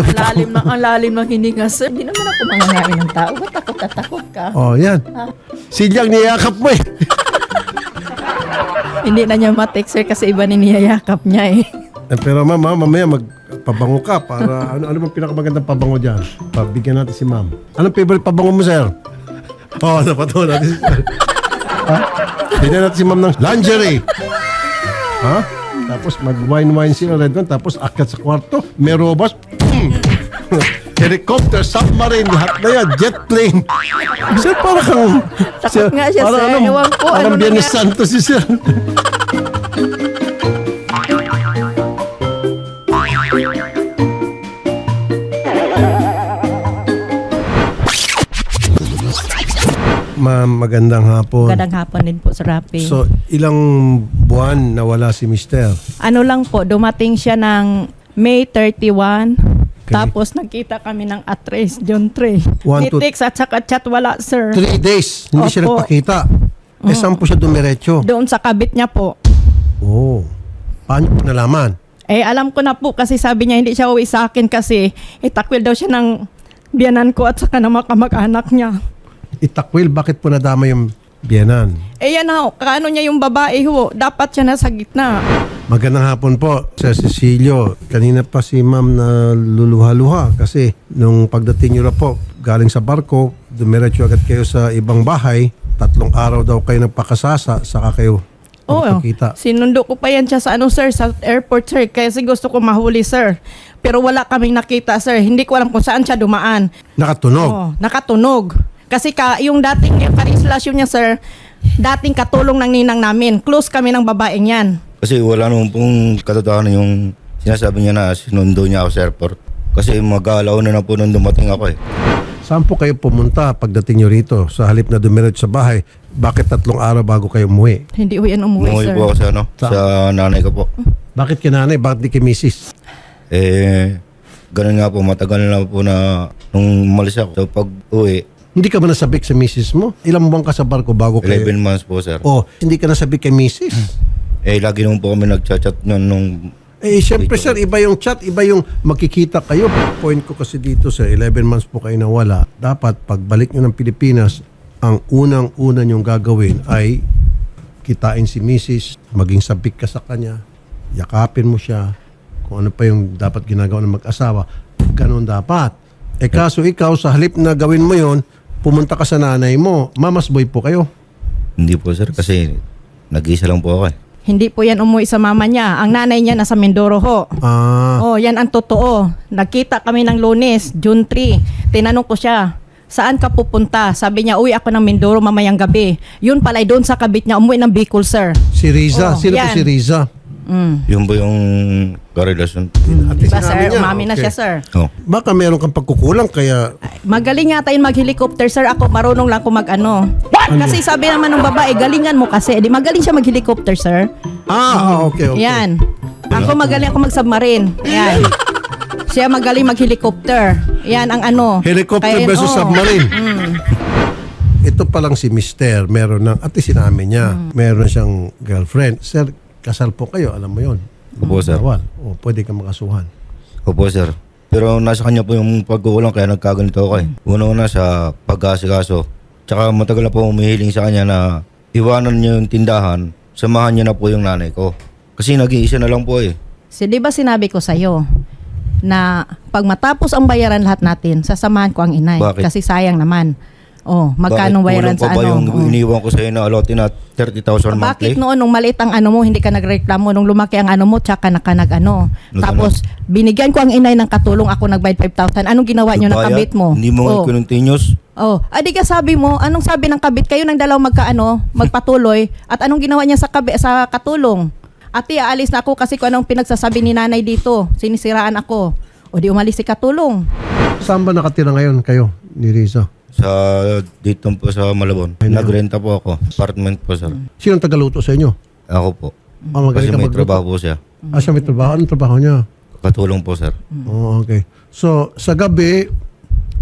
Ano ba? Lalim ng, ang lalim ng hininga, sir. Hindi naman ako mangangain ng tao. Ba't takot na takot ka? Oh, yan. Silyang niyakap mo eh. Hindi na niya matik, sir, kasi iba ni niyayakap niya eh. Eh, Pero ma'am, ha, mamaya magpabango ka para ano ano bang pinakamagandang pabango diyan? Pabigyan natin si ma'am. Anong favorite pabango mo, sir? Oh, napatuwa natin. si sir. ha? Bigyan natin si ma'am ng lingerie. Ha? Tapos mag-wine-wine sila red one. Tapos akyat sa kwarto. May robot. Helicopter, submarine, lahat na yan. Jet plane. Sir, para kang... Takot nga siya, sir. Ewan ko, Parang ano Biyernes nangyari? Santo si sir. Ma'am, magandang hapon. Gadang hapon din po sa Rappi. So, ilang buwan nawala si Mister? ano lang po, dumating siya ng May 31. Tapos nagkita kami ng address, John 3. One, Ni two- text at saka chat wala, sir. Three days. Hindi siya Opo. nagpakita. Eh, saan po siya dumiretso? Doon sa kabit niya po. Oh. Paano po nalaman? Eh, alam ko na po kasi sabi niya hindi siya uwi sa akin kasi itakwil daw siya ng biyanan ko at saka ng mga kamag-anak niya. Itakwil, bakit po nadama yung biyanan? Eh yan ho, kaano niya yung babae ho, dapat siya nasa gitna. Magandang hapon po, Sir Cecilio. Kanina pa si ma'am na luluha-luha kasi nung pagdating niyo na po, galing sa barko, dumiretso agad kayo sa ibang bahay. Tatlong araw daw kayo nagpakasasa, saka kayo Oo, nakakita. sinundo ko pa yan siya sa ano sir, sa airport sir, kasi gusto ko mahuli sir. Pero wala kaming nakita sir, hindi ko alam kung saan siya dumaan. Nakatunog. Oh, nakatunog. Kasi ka, yung dating yung niya sir, dating katulong ng ninang namin. Close kami ng babaeng yan. Kasi wala naman pong katotohanan yung sinasabi niya na sinundo niya ako sa airport. Kasi mag-aalaw na na po nung dumating ako eh. Saan po kayo pumunta pagdating niyo rito? Sa halip na dumiretso sa bahay, bakit tatlong araw bago kayo umuwi? Hindi ko yan umuwi Umuwi sir. po ako sa, ano, Sa- sa nanay ko po. Bakit kay nanay? Bakit di kay misis? Eh, ganun nga po, matagal na po na nung umalis ako. So pag uwi, Hindi ka ba nasabik sa misis mo? Ilang buwan ka sa barko bago kayo? 11 months po sir. Oh, hindi ka nasabik kay misis? Eh, lagi naman po kami nagchat-chat nun nung Eh, syempre sir, iba yung chat, iba yung makikita kayo. Point ko kasi dito sir, 11 months po kayo nawala. Dapat pagbalik nyo ng Pilipinas, ang unang-una nyong gagawin ay kitain si misis, maging sabik ka sa kanya, yakapin mo siya, kung ano pa yung dapat ginagawa ng mag-asawa. Ganon dapat. Eh kaso ikaw, sa halip na gawin mo yon pumunta ka sa nanay mo, mamas boy po kayo. hindi po sir kasi nag-isa lang po ako eh. Hindi po yan umuwi sa mama niya. Ang nanay niya nasa Mindoro ho. Ah, Oh, yan ang totoo. Nagkita kami ng lunes, June 3. Tinanong ko siya, saan ka pupunta? Sabi niya, uwi ako ng Mindoro mamayang gabi. Yun pala, doon sa kabit niya, umuwi ng Bicol, sir. si Riza. Oh, Sino po yan. si Riza? Mm. Yun po yung karelasyon. At least Diba, sinabi sir? niya. Umami na Okay. siya, sir. Oh. Baka meron kang pagkukulang kaya Ay, Magaling nga tayo mag-helicopter, sir. Ako, marunong lang ako mag-ano. Kasi sabi naman ng babae, galingan mo kasi. Di magaling siya mag-helicopter, sir. Ah, okay, okay. Yan. Ako magaling ako mag-submarine. Yan. Siya magaling mag-helicopter. Yan ang ano. Helicopter Kaya- versus oh. submarine. Mm. Ito pa lang si Mister, meron ng, at least sinamin niya, Mm. meron siyang girlfriend. Sir, kasal po kayo, alam mo yon. Opo sir. Bawal. O, pwede ka makasuhan. Opo, sir. Pero nasa kanya po yung pagkukulang kaya nagkaganito ako eh. Una-una sa pag-asikaso. Tsaka matagal na po umihiling sa kanya na iwanan niya yung tindahan, samahan niya na po yung nanay ko. Kasi nag-iisa na lang po eh. Si, di ba sinabi ko sa'yo na pag matapos ang bayaran lahat natin, sasamahan ko ang inay. Bakit? Kasi sayang naman. Oh, magkano bayaran sa ba ano? yung Oh. iniwan ko sa'yo na alote na 30,000 monthly? Bakit noon nung maliit ang ano mo, hindi ka nagreklamo nung lumaki ang ano mo, tsaka na ka nag ano. Nag- Tapos binigyan ko ang inay ng katulong, ako nagbayad 5,000. Anong ginawa niyo ng kabit mo? Hindi mo oh. continuous. Oh, adi ka sabi mo, anong sabi ng kabit? Kayo ng dalaw magkaano, magpatuloy. at anong ginawa niya sa kabi, sa katulong? Ate, aalis na ako kasi kung anong pinagsasabi ni nanay dito. Sinisiraan ako. O di umalis si katulong. Saan ba nakatira ngayon kayo ni Riza? Sa dito po sa Malabon. Nagrenta po ako. Apartment po sir. Sino ang tagaluto sa inyo? Ako po. Ah, magaling Kasi ka may magluto. trabaho po siya. Ah, siya may trabaho. Anong trabaho niya? Katulong po sir. Oh, okay. So, sa gabi,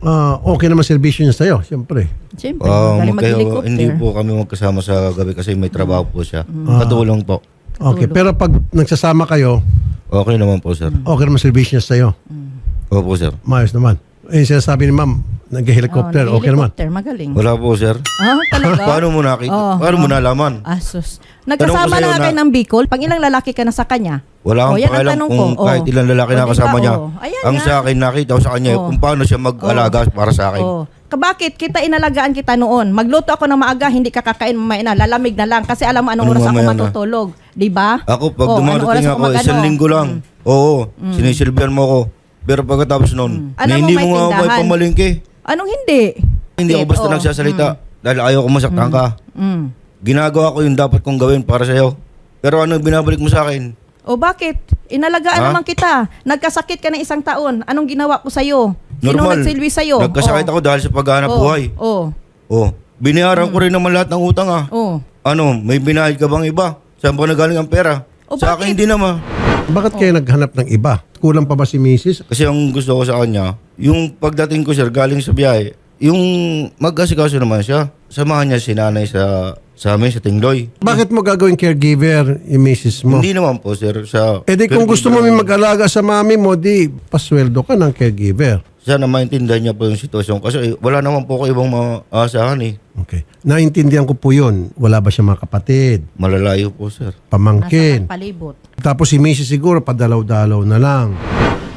ah, okay naman servisyo niya sa'yo, siyempre. Siyempre, Ah, galing magkayo, mag-helicopter. hindi po kami magkasama sa gabi kasi may trabaho po siya. Ah. Katulong po. Okay, pero pag nagsasama kayo, Okay naman po sir. okay naman servisyo niya sa'yo. Opo, sir. Maayos naman. Eh, sinasabi ni ma'am, nag-helicopter, Oh, okay naman. helicopter, magaling. Wala po, sir. Ah, talaga? Paano mo nakita? Oo, Paano mo oo. nalaman? Asus. Tanong Nagkasama sa'yo na nga na- kayo ng Bicol. Pag ilang lalaki ka na sa kanya? Wala Oh, kang yan ang pakialam tanong kung ko. Oh. kahit ilang lalaki O, na di kasama ba? niya. Oh. Ayan Ang nga. sa akin, nakita ko sa kanya Oh. kung paano siya mag-alaga para sa akin. Oh. Ka- Bakit? Kita inalagaan kita noon. Magluto ako ng maaga, hindi ka kakain mamaya na. Lalamig na lang kasi alam mo anong Anong oras ako mamaya na? matutulog. Di ba? Ako, pag Oh, anong oras dumarating ako, isang ano? linggo lang. Oo, sinisilbihan mo ako. Pero pagkatapos nun, na mo, hindi may mo nga ako tindahan. pamalingke. Anong hindi? Hindi ako Bakit? basta Oo. nagsasalita. Dahil ayaw ko masaktan ka. Mm. Ginagawa ko yung dapat kong gawin para sa'yo. Pero ano binabalik mo sa akin? O bakit? Inalagaan Ha? naman kita. Nagkasakit ka ng isang taon. Anong ginawa ko sa'yo? Sino Normal. nagsilbi sa'yo? Nagkasakit ako dahil sa paghahanap Oh. buhay. Oh. Oh, binayaran ko rin naman lahat ng utang ah. Oh. Ano, may binayad ka bang iba? Saan ba nagaling ang pera? O, sa bakit? akin hindi naman. Bakit kayo naghanap ng iba? Kulang pa ba si Mrs.? Kasi ang gusto ko sa kanya, yung pagdating ko sir, galing sa biyahe, yung mag-asikaso naman siya. Samahan niya si nanay sa, sa amin, sa Tingloy. Bakit mo gagawing caregiver yung Mrs. mo? Hindi naman po sir. Sa, Eh di kung gusto mo may mag-alaga sa mami mo, di pasweldo ka ng caregiver. Sana maintindihan niya po yung sitwasyon. Kasi eh, wala naman po ko ibang maasahan eh. Okay. Naintindihan ko po yun. Wala ba siya mga kapatid? Malalayo po sir. Pamangkin? Nasa palibot. Tapos si Mrs. siguro padalaw-dalaw na lang.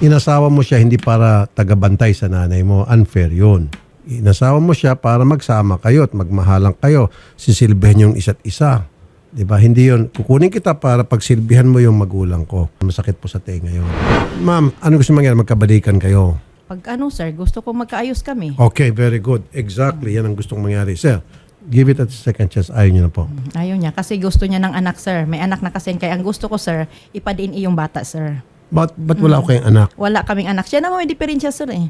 Inasawa mo siya hindi para tagabantay sa nanay mo. Unfair yun. Inasawa mo siya para magsama kayo at magmahalang kayo. Sisilbihan yung isa't isa. Di ba? Hindi yun. Kukunin kita para pagsilbihan mo yung magulang ko. Masakit po sa tenga yun. Ma'am, ano gusto mangyari? Magkabalikan kayo. Pag ano sir, gusto ko magkaayos kami. Okay, very good. Exactly. Yan ang gustong mangyari. Sir, give it a second chance. Ayaw niyo na po. Ayaw niya kasi gusto niya ng anak sir. May anak na kasi kaya ang gusto ko sir, ipadiin iyong bata sir. Ba't, ba't wala ko kayong anak? Wala kaming anak. Siya naman may diferensya sir eh.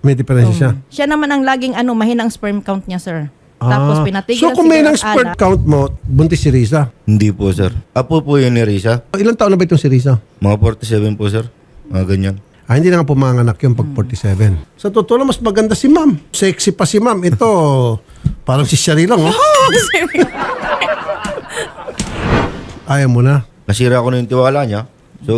May diferensya siya. Siya naman ang laging ano, mahinang sperm count niya sir. Tapos Ah. pinatigil So kung may nang sperm count mo, buntis si Risa. Hindi po sir. Apo po yun ni Risa. Ilang taon na ba itong si Risa? Mga 47 po sir. Mga ganyan. Ah, hindi na nga pumanganak yung pag 47. Sa totoo lang, mas maganda si ma'am. Sexy pa si ma'am. Ito, parang si Shari lang, oh. Ayaw mo na. nasira ko na yung tiwala niya. So,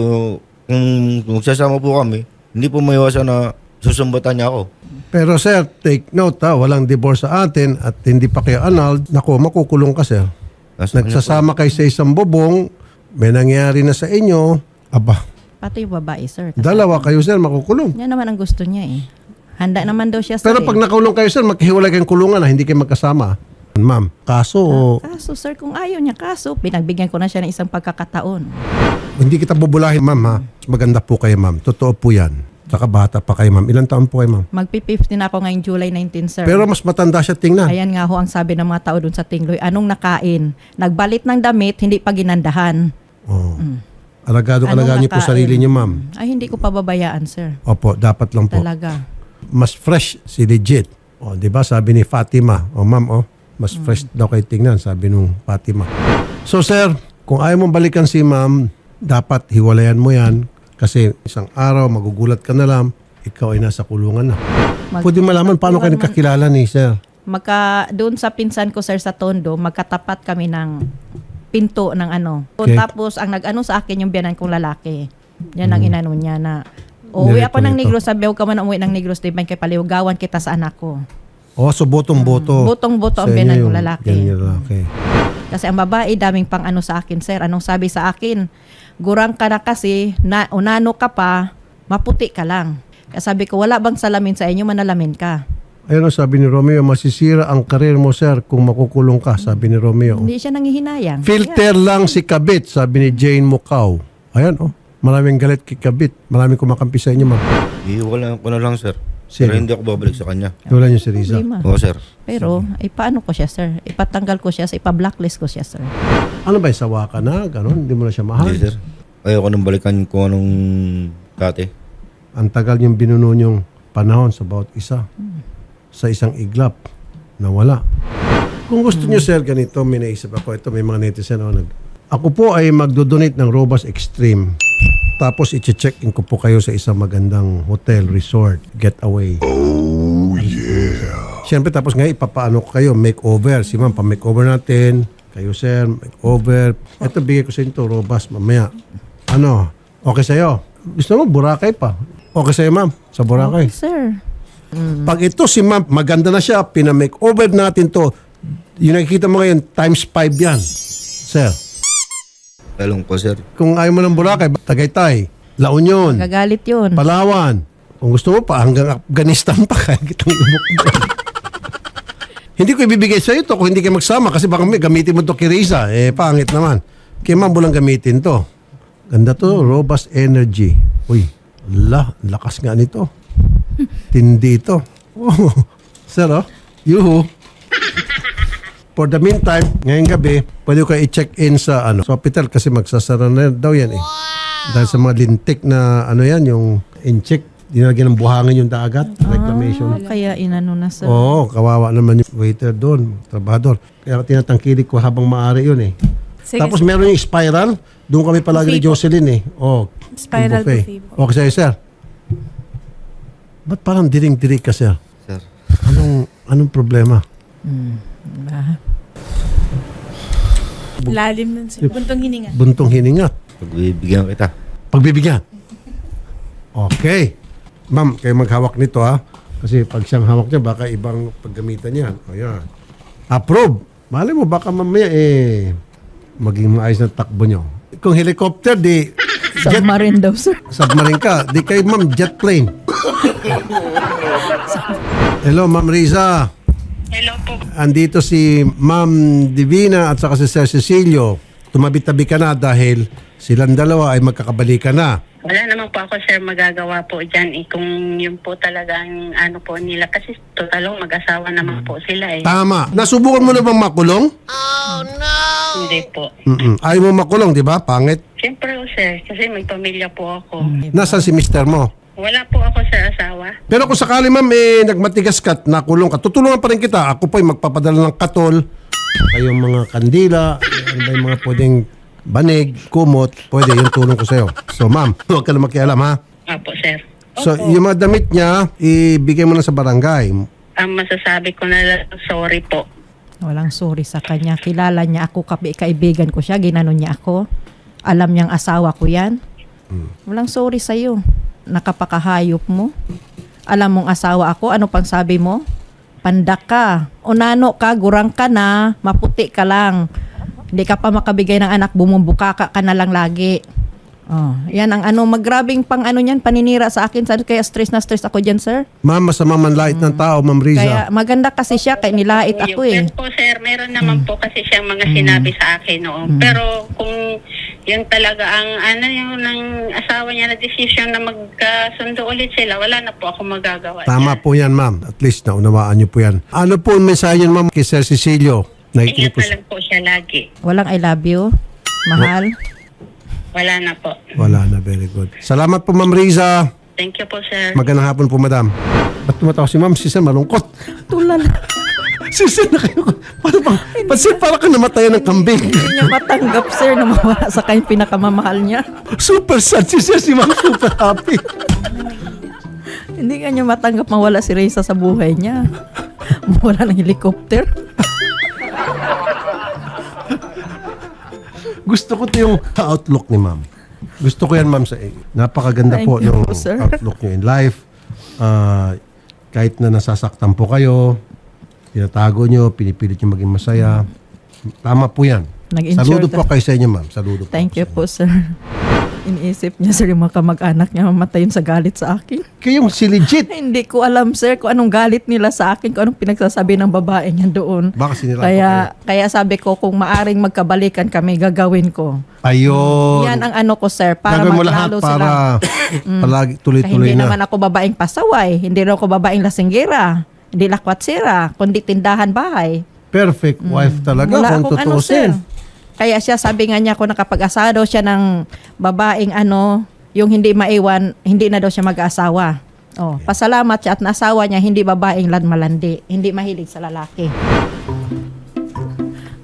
kung magsasama po kami, hindi po maiwasan na susumbatan niya ako. Pero sir, take note ha, walang divorce sa atin at hindi pa kayo annulled. Nako, makukulong ka sir. Nasa kanya po. Nagsasama kayo sa isang bubong, may nangyari na sa inyo. Aba, Pati yung babae sir. dalawa kayo sir, makukulong. Yan naman ang gusto niya eh. Handa naman daw siya sir. Pero eh. pag nakulong kayo sir, maghiwalay kayong kulungan na hindi kayo magkasama. Ma'am, kaso o Kaso sir, kung ayaw niya kaso, pinagbigyan ko na siya ng isang pagkakataon. hindi kita bubulahin ma'am ha. Maganda po kayo ma'am. Totoo po yan. Saka bata pa kayo ma'am. Ilan taon po kayo ma'am? Magpi-50 na ako ngayong July 19 sir. Pero mas matanda siya tingnan. Ayan nga ho ang sabi ng mga tao dun sa Tingloy. Anong nakain? Nagbalit ng damit, hindi pa ginandahan. Oh. Alagado Anong alagaan niyo po nakain? sarili niyo ma'am. Ay, hindi ko pababayaan sir. Opo, dapat lang po. Talaga. Mas fresh si legit. O, di ba sabi ni Fatima, o ma'am, o, mas fresh daw kayo tingnan, sabi nung Fatima. So sir, kung ayaw mong balikan si ma'am, dapat hiwalayan mo yan kasi isang araw magugulat ka na lang, ikaw ay nasa kulungan na. Mag- Pwede malaman paano kayo nagkakilala ni sir? Magka, doon sa pinsan ko sir sa Tondo, magkatapat kami ng pinto ng ano. Okay. Tapos ang nag-ano sa akin yung biyanan kong lalaki. Yan ang inano niya na Uuwi Nilito ako ng nito. Negros, sabi huwag ka man umuwi ng Negros, di ba kay paliwgawan kita sa anak ko. Oh, so botong-boto. Botong-boto ang Sa inyo biyanan yung kong lalaki. ganyan yung lalaki. Kasi ang babae, daming pang ano sa akin, sir. Anong sabi sa akin? Gurang ka na kasi, na, unano ka pa, maputi ka lang. Kaya sabi ko, wala bang salamin sa inyo, manalamin ka. Ayun ang sabi ni Romeo, masisira ang karir mo sir kung makukulong ka, sabi ni Romeo. Hindi siya nangihinayang. Filter lang si Kabit, sabi ni Jane Mukaw. Ayan, oh. Maraming galit kay Kabit. Maraming kumakampi sa inyo, ma'am. Iiwala ko na lang sir. Sino? Pero hindi ako babalik sa kanya. Wala niyo si Riza. Problema. Oo sir. Pero, ipaano ko siya, sir? Ipatanggal ko siya, ipa-blacklist ko siya, sir. Ano ba, sawa ka na? Ganon, hindi mo na siya mahal. Hindi sir. Ayoko nang balikan kung anong dati. Ang tagal niyong binuno niyong panahon sa bawat isa. Sa isang iglap. Nawala. Kung gusto niyo, sir, ganito, may naisip ako. Ito, may mga netizen ako nag... Ako po ay magdodonate ng Robas Extreme. Tapos i-check-in ko po kayo sa isang magandang hotel, resort, getaway. Oh, yeah. Siyempre, tapos ngayon, ipapaano ko kayo, makeover. Si ma'am, pa-makeover natin. Kayo, sir, makeover. Ito, bigay ko sa inyo to, Robas, mamaya. Ano? Okay sa'yo? Gusto mo, Boracay pa. Okay sa'yo, ma'am? Sa Boracay. Okay, sir. Pag ito si ma'am, maganda na siya, pinamake-over natin to, yung nakikita mo ngayon, times 5 yan. Sir, Talong po sir. kung ayaw mo ng Boracay, Tagaytay, La Union, Gagalit yun. Palawan. Kung gusto mo pa, hanggang Afghanistan pa, kaya kitang ibok doon. hindi ko ibibigay sa ito kung hindi kayo magsama kasi baka may gamitin mo to kay Risa. Eh, pangit naman. Kaya ma'am, walang gamitin to. Ganda to, robust energy. Uy, la, lakas nga nito. Tindi ito. Oh, sir, oh. Yuhu. For the meantime, ngayong gabi, pwede ko i-check in sa ano, sa hospital kasi magsasara na daw yan eh. Dahil sa mga lintik na ano yan, yung in-check, dinagyan ng buhangin yung dagat, reclamation. Ah, kaya inano na, sir. Oo, kawawa naman yung waiter doon, trabahador. Kaya tinatangkilik ko habang maaari yun eh. Sige, Tapos meron yung spiral, doon kami palagi ni. Jocelyn eh. Oh, Spiral buffet. Okay sa'yo, sir. Ba't parang diring-diri ka, sir? Sir. Anong, anong problema? Ah, Lalim nun sir. Buntong hininga. Buntong hininga. Pagbibigyan kita. Pagbibigyan. Okay. Ma'am, kayo maghawak nito ha. Kasi pag siyang hawak niya, baka ibang paggamitan niya. O yan. Approve. Mali mo, baka mamaya eh, maging maayos na takbo niyo. Kung helicopter, di jet, submarine daw, sir. submarine ka. Di kayo, ma'am, jet plane. Hello, ma'am Riza. Hello po. Andito si Ma'am Divina at saka si Sir Cecilio. Tumabi-tabi ka na dahil silang dalawa ay magkakabalikan na. Wala naman po ako sir magagawa po dyan eh. Kung yun po talagang ano po nila. Kasi totalong mag-asawa naman po sila eh. Tama. Nasubukan mo na bang makulong? Hindi po. Mm-mm. Ayaw mo makulong, di ba? Pangit. Siyempre po sir. Kasi may pamilya po ako. Nasaan si mister mo? Wala po ako sir asawa. Pero kung sakali ma'am, eh, nagmatigas ka at nakulong ka, tutulungan pa rin kita. Ako po ay magpapadala ng katol, kayong mga kandila, ano ba yung mga pwedeng banig, kumot, pwede yung tulong ko sa'yo. So ma'am, huwag ka na makialam ha. Opo sir. So Opo. yung mga damit niya, ibigay mo na sa barangay. Ang masasabi ko na lang, sorry po. Walang sorry sa kanya. Kilala niya ako, kabi, kaibigan ko siya, ginano niya ako. Alam niyang asawa ko yan. Walang sorry sa'yo. Nakapakahayop mo. Alam mong asawa ako, ano pang sabi mo? Pandak ka. Unano ka, gurang ka na, maputi ka lang. Hindi ka pa makabigay ng anak, bumumbuka ka, ka na lang lagi. Oh, yan ang ano, magrabing pang ano niyan, paninira sa akin. Sa- Kaya stress na stress ako dyan, sir. Ma'am, masama man lait ng tao, Ma'am Riza. Kaya maganda kasi siya, kaya nilait ako eh. Pero po sir, meron naman po kasi siyang mga sinabi sa akin noon. Pero kung yun talaga ang ano yung ng asawa niya na decision na magkasundo ulit sila, wala na po ako magagawa. Tama po yan, ma'am. At least naunawaan niyo po yan. Ano po ang mensahe niyo, ma'am, kay Sir Cecilio? Nakikinig Ingat po na siya. lang po siya lagi. Walang I love you. Mahal. Wala na po. Wala na, very good. Salamat po, Ma'am Riza. Thank you po, sir. Magandang hapon po, madam. Ba't tumatawa si ma'am? Si Sir malungkot. Tulala. Si Sir na kayo. Paano ba? Ba't Sir para ka namatayan ng kambing? Hindi niya matanggap, sir, na mawala sa kanyang pinakamamahal niya. super sad si Sir. Si ma'am super happy. Hindi ka niya matanggap mawala si Reza sa buhay niya. Mawala ng helicopter. Gusto ko to yung outlook ni ma'am. Gusto ko yan, ma'am. Sa, napakaganda Thank po you yung sir. outlook niyo in life. Ah, kahit na nasasaktan po kayo, tinatago niyo, pinipilit niyo maging masaya. Tama po yan. Nag-ensure Saludo po kayo sa inyo, ma'am. Saludo po. Thank you po, sir. Iniisip niya, sir, yung mga kamag-anak niya mamatayin sa galit sa akin. Kayong si legit. Hindi ko alam, sir, kung anong galit nila sa akin, kung anong pinagsasabi ng babae niya doon. Baka sinira Kaya, kaya sabi ko, kung maaring magkabalikan kami, gagawin ko. Ayun. Yan ang ano ko, sir, para Gagawin mo lahat maglalo para sila. palagi Kaya tuloy-tuloy hindi na. naman ako babaeng pasaway, hindi rin ako babaeng lasinggira, hindi lakwat sira, kundi tindahan bahay. Perfect wife talaga Wala kung akong ano, sir. Kaya siya, sabi nga niya kung nakapag-asawa daw siya ng babaeng ano, yung hindi maiwan, hindi na daw siya mag-asawa. Oh, pasalamat siya at nasawa niya hindi babaeng lan malandi, hindi mahilig sa lalaki.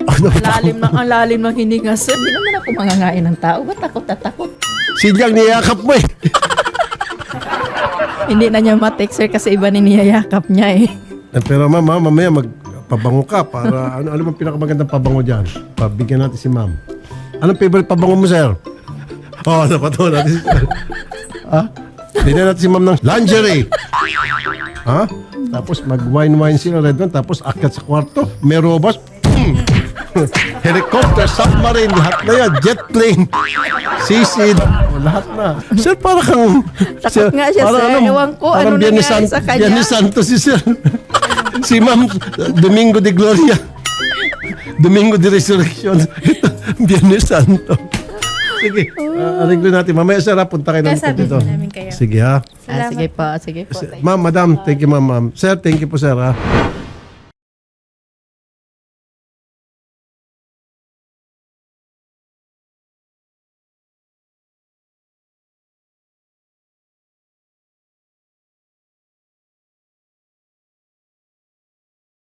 Ano Ang lalim ng ang lalim ng hininga, sir. Hindi naman ako mangangain ng tao. Ba't takot na takot? Silyang niyakap mo eh. Hindi na niya matik, sir, kasi iba ni niyayakap niya eh. Eh, Pero ma'am, ha, mamaya magpabango ka para ano ano bang pinakamagandang pabango diyan? Pabigyan natin si ma'am. Anong favorite pabango mo, sir? Oh, napatawa natin si sir. ha? Bigyan natin si ma'am ng lingerie. ha? Tapos mag-wine-wine sila red one. Tapos akyat sa kwarto. May robot. Helicopter, submarine, lahat na yan. Jet plane. Sisid. O, lahat na. Sir, para kang... Takot nga siya, sir. Ewan ko, ano nangyari San- sa kanya. Biyernes Santo si Sir. si Ma'am Domingo de Gloria. Domingo de Resurrection. Ito, Biyernes Santo. Sige, uh, ariglo natin. Mamaya sir, ha, punta kayo ng Sasabihin dito. namin kayo. Sige ha. Ah, sige po, sige po. Ma'am, madam, thank you ma'am, ma'am. Sir, thank you po sir ha.